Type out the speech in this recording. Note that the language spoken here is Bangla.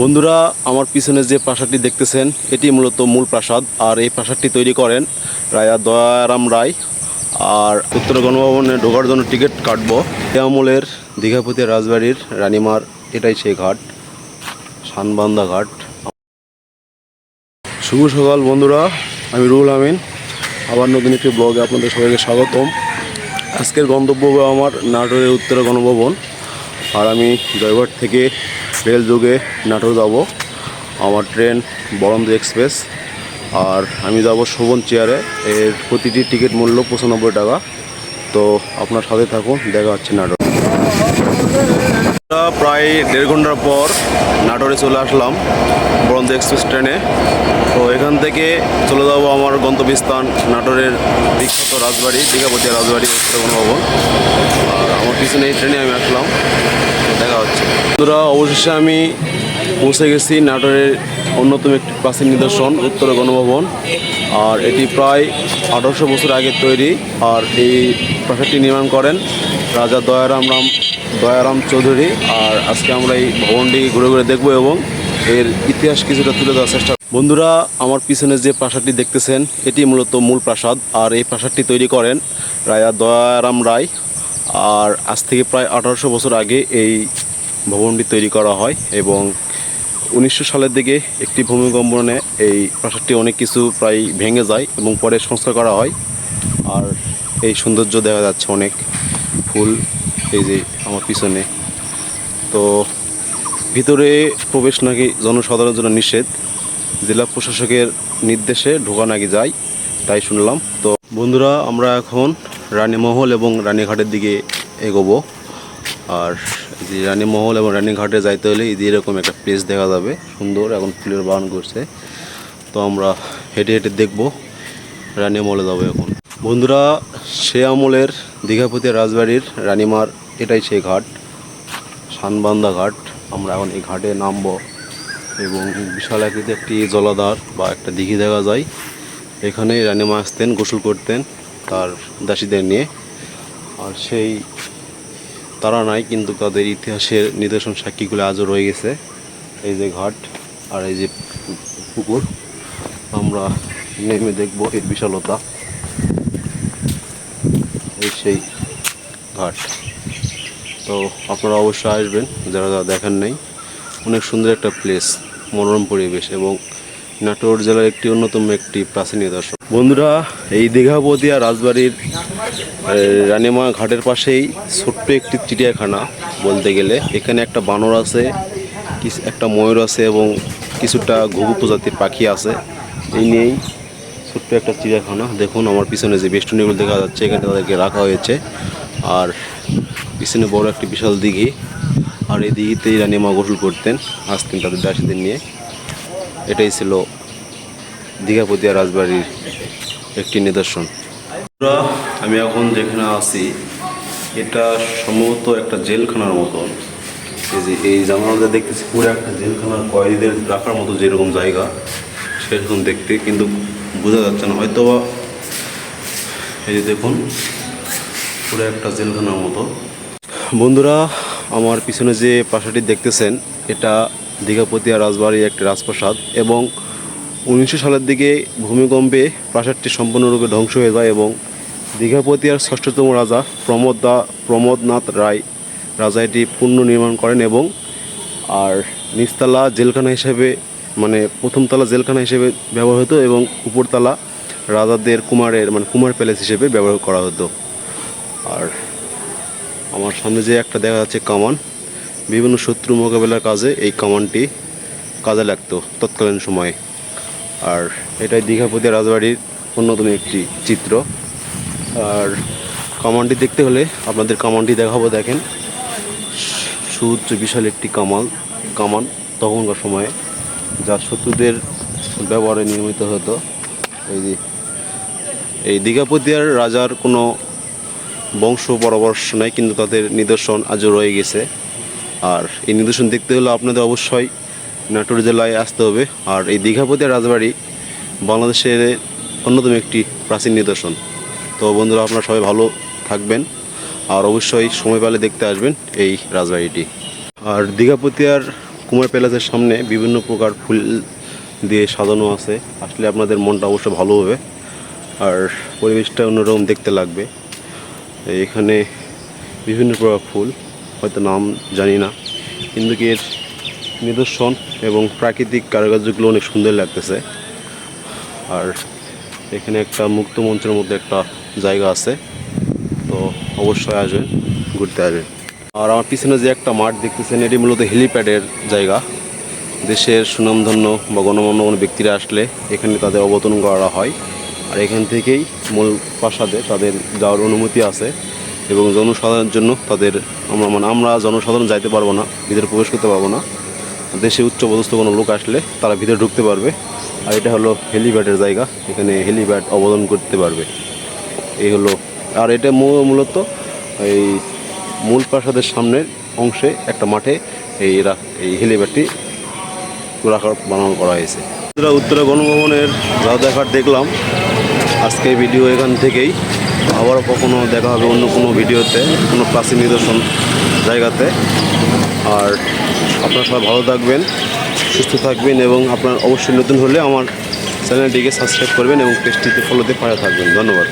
বন্ধুরা, আমার পিছনে যে প্রাসাদটি দেখতেছেন, এটি মূলত মূল প্রাসাদ, আর এই প্রাসাদটি তৈরি করেন রাজা দয়ারাম রায়। আর উত্তর গণভবনে ঢোকার জন্য টিকিট কাটবো। আমলের দীঘাপতি রাজবাড়ির রানীমার, এটাই সেই ঘাট শানবান্দা ঘাট। শুভ সকাল বন্ধুরা, আমি রুহুল আমিন। আবার নতুন একটি ব্লগে আপনাদের সবাইকে স্বাগতম। আজকের গন্তব্য আমার নাটোরের উত্তর গণভবন। আর আমি জয়ঘাট থেকে রেল যোগে নাটোর যাব। আমার ট্রেন বরন্দ এক্সপ্রেস আর আমি যাব শোভন চেয়ারে। এর প্রতিটি টিকিট মূল্য পঁচানব্বই টাকা। তো আপনার সাথে থাকুন, দেখা হচ্ছে নাটোর। প্রায় দেড় ঘণ্টার পর নাটোরে চলে আসলাম বরন্দ এক্সপ্রেস ট্রেনে। তো এখান থেকে চলে যাব আমার গন্তব্যস্থান নাটোরের বিখ্যাত রাজবাড়ি, দীঘাপতি রাজবাড়ি, উত্তরবঙ্গ ভবন। আর আমার পিছনে এই ট্রেনে আমি আসলাম। দেখা হচ্ছে। বন্ধুরা, অবশেষে আমি পৌঁছে গেছি নাটোরের অন্যতম একটি প্রাচীন নিদর্শন, উত্তর গণভবন। আর এটি প্রায় আঠারোশো বছর আগে তৈরি। আর এই প্রাসাদটি নির্মাণ করেন রাজা দয়ারাম রাম, দয়ারাম চৌধুরী। আর আজকে আমরা এই ভবনটি ঘুরে ঘুরে দেখব এবং এর ইতিহাস কিছুটা তুলে দেওয়ার চেষ্টা বন্ধুরা, আমার পিছনে যে প্রাসাদটি দেখতেছেন, এটি মূলত মূল প্রাসাদ। আর এই প্রাসাদটি তৈরি করেন রাজা দয়ারাম রায়। আর আজ থেকে প্রায় আঠারোশো বছর আগে এই ভবনটি তৈরি করা হয় এবং উনিশশো সালের দিকে একটি ভূমিকম্পনে এই প্রাসাদটি অনেক কিছু প্রায় ভেঙে যায় এবং পরে সংস্কার করা হয়। আর এই সৌন্দর্য দেখা যাচ্ছে অনেক ফুল, এই যে আমার পিছনে। তো ভিতরে প্রবেশ নাকি জনসাধারণের জন্য নিষেধ। জেলা প্রশাসকের নির্দেশে ঢোকা নাকি যায়, তাই শুনলাম। তো বন্ধুরা, আমরা এখন রানীমহল এবং রানীঘাটের দিকে এগোবো। আর রানীমহল এবং রানীঘাটে যাইতে হলে এই এরকম একটা প্লেস দেখা যাবে, সুন্দর এখন ফুলের বাগান করছে। তো আমরা হেঁটে হেঁটে দেখব রানীমহলে যাব এখন। বন্ধুরা, সে আমলের দীঘাপতি রাজবাড়ির রানীমার এটাই সেই ঘাট শানবান্দা ঘাট। আমরা এখন এই ঘাটে নামবো এবং বিশাল আকৃতি একটি জলাধার বা একটা দিঘি দেখা যায়। এখানে রানীমা আসতেন, গোসল করতেন। তার দাসীদের নিয়ে। আর সেই তারা নাই, কিন্তু তাদের ইতিহাসের নিদর্শন সাক্ষীগুলো আজও রয়ে গেছে। এই যে ঘাট আর এই যে পুকুর, আমরা নেমে দেখব এর বিশালতা। এই সেই ঘাট। তো আপনারা অবশ্যই আসবেন, যারা যারা দেখেন নাই। অনেক সুন্দর একটা প্লেস মনোরম পরিবেশ এবং নাটোর জেলার একটি অন্যতম একটি প্রাচীন নিদর্শন বন্ধুরা, এই দীঘাপতিয়া রাজবাড়ির রানীমা ঘাটের পাশেই ছোট্ট একটি চিড়িয়াখানা বলতে গেলে। এখানে একটা বানর আছে একটা ময়ূর আছে এবং কিছুটা ঘুঘু প্রজাতির পাখি আছে। এই নিয়েই ছোট্ট একটা চিড়িয়াখানা। দেখুন, আমার পিছনে যে বেষ্টনীগুলো দেখা যাচ্ছে, এখানে তাদেরকে রাখা হয়েছে। আর পিছনে বড় একটি বিশাল দিঘি। আর এই দিঘিতেই রানীমা গোসল করতেন আসতেন তাদের দাসীদের নিয়ে। এটাই ছিল দীঘাপতিয়া রাজবাড়ির একটি নিদর্শন। আমি এখন যেখানে আছি, এটা সম্ভবত একটা জেলখানার মতন এই যে, এই জানালাটা দেখতেছি, পুরো একটা জেলখানার কয়েদিদের রাখার মতো যেরকম জায়গা, সেরকম দেখতে, কিন্তু বোঝা যাচ্ছে না। হয়তো বা এই যে দেখুন, পুরো একটা জেলখানার মতো। বন্ধুরা, আমার পিছনে যে প্রাসাদটি দেখতেছেন, এটা দীঘাপতিয়া রাজবাড়ির একটি রাজপ্রাসাদ এবং উনিশশো সালের দিকে ভূমিকম্পে প্রাসাদটি সম্পূর্ণরূপে ধ্বংস হয়ে যায় এবং দীঘাপতিয়ার ষষ্ঠতম রাজা প্রমোদ দা প্রমোদনাথ রায় রাজা এটি পুনর্নির্মাণ করেন এবং আর নিচতলা জেলখানা হিসেবে মানে প্রথমতলা জেলখানা হিসেবে ব্যবহার হতো এবং উপরতলা রাজাদের কুমারের মানে কুমার প্যালেস হিসেবে ব্যবহার করা হতো। আর আমার সামনে যে একটা দেখা যাচ্ছে কামান বিভিন্ন শত্রু মোকাবেলার কাজে এই কামানটি কাজে লাগতো তৎকালীন সময়ে। আর এটাই দীঘাপতি রাজবাড়ির অন্যতম একটি চিত্র। আর কামানটি দেখতে হলে আপনাদের কামানটি দেখাবো, দেখেন। সুউচ্চ বিশাল একটি কামাল, কামান তখনকার সময়ে, যা শত্রুদের ব্যবহারে নির্মিত হতো। এই যে, এই দীঘাপতিয়ার রাজার কোনো বংশ পরামর্শ নাই, কিন্তু তাদের নিদর্শন আজও রয়ে গেছে। আর এই নিদর্শন দেখতে হলে আপনাদের অবশ্যই নাটোর জেলায় আসতে হবে। আর এই দীঘাপতি রাজবাড়ি বাংলাদেশের অন্যতম একটি প্রাচীন নিদর্শন। তো বন্ধুরা, আপনারা সবাই ভালো থাকবেন আর অবশ্যই সময় পেলে দেখতে আসবেন এই রাজবাড়িটি। আর দীঘাপতিয়ার কুমার প্যালেসের সামনে বিভিন্ন প্রকার ফুল দিয়ে সাজানো আছে। আসলে আপনাদের মনটা অবশ্য ভালো হবে। আর পরিবেশটা অন্যরকম দেখতে লাগবে। এখানে বিভিন্ন প্রকার ফুল। হয়তো নাম জানি না। কিন্তু কি এর নিদর্শন এবং প্রাকৃতিক কারুকার্যগুলো অনেক সুন্দর লাগতেছে। আর এখানে একটা মুক্ত মঞ্চের মধ্যে একটা জায়গা আছে। তো অবশ্যই আসবেন, ঘুরতে আসবেন। আর আমার পিছনে যে একটা মাঠ দেখতেছেন, এটি মূলত হেলিপ্যাডের জায়গা। দেশের সুনামধন্য বা গণমান্য কোনো ব্যক্তিরা আসলে এখানে তাদের অবতরণ করা হয়। আর এখান থেকেই মূল প্রাসাদে তাদের যাওয়ার অনুমতি আছে। এবং জনসাধারণের জন্য তাদের আমরা মানে আমরা জনসাধারণ যাইতে পারব না, ভিতরে প্রবেশ করতে পারব না। দেশে উচ্চপদস্থ কোনো লোক আসলে তারা ভিতরে ঢুকতে পারবে। আর এটা হলো হেলিপ্যাডের জায়গা, এখানে হেলিপ্যাড অবদান করতে পারবে। এই হলো, আর এটা মূলত এই মূল প্রাসাদের সামনের অংশে একটা মাঠে এই এই হেলিপ্যাডটি রাখার বানানো করা হয়েছে। উত্তরা গণভবনের দেখার দেখলাম আজকে ভিডিও এখান থেকেই। আবার কখনো দেখা হবে অন্য কোনো ভিডিওতে, কোনো প্রাচীন নিদর্শন জায়গাতে। আর আপনারা সবাই ভালো থাকবেন, সুস্থ থাকবেন এবং আপনার অবশ্যই নতুন হলে আমার চ্যানেলটিকে সাবস্ক্রাইব করবেন এবং পেজটিতে ফলোতে পাশে থাকবেন। ধন্যবাদ।